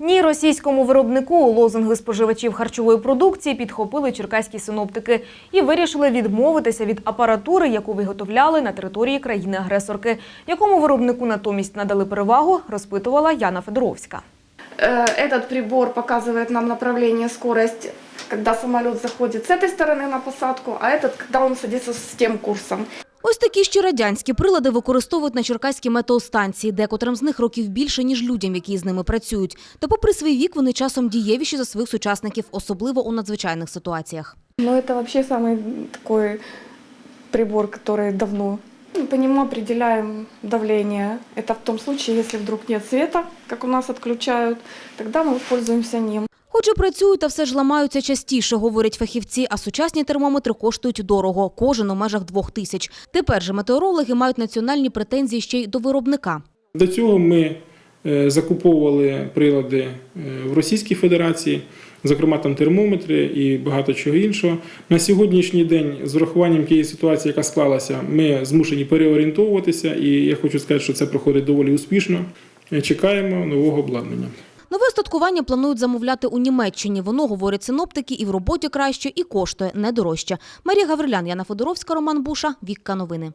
Ні російському виробнику лозунги споживачів харчової продукції підхопили черкаські синоптики і вирішили відмовитися від апаратури, яку виготовляли на території країни-агресорки. Якому виробнику натомість надали перевагу, розпитувала Яна Федоровська. Э, Этот прибор показывает нам направление, скорость, когда самолет заходит с этой стороны на посадку, а этот, когда он садится с тем курсом. Ось такі ще радянські прилади використовують на черкаській метеостанції, декотрим з них років більше, ніж людям, які з ними працюють. Та попри свій вік вони часом дієвіші за своїх сучасників, особливо у надзвичайних ситуаціях. Но это вообще самый такой прибор, который давно. Мы По нему определяем давление. Это в том случае, если вдруг нет света, как у нас отключают, тогда мы пользуемся ним. Хоч і працюють, та все ж ламаються частіше, говорять фахівці, а сучасні термометри коштують дорого, кожен у межах двох тисяч. Тепер же метеорологи мають національні претензії ще й до виробника. До цього ми е, закуповували прилади е, в Російській Федерації, зокрема там термометри і багато чого іншого. На сьогоднішній день, з урахуванням тієї ситуації, яка склалася, ми змушені переорієнтовуватися, і я хочу сказати, що це проходить доволі успішно. Е, Чекаємо нового обладнання. Нове остаткування планують замовляти у Німеччині. Воно, говорять синоптики, і в роботі краще, і коштує не дорожче. Марія Гаврилян, Яна Федоровська, Роман Буша, Вікка Новини.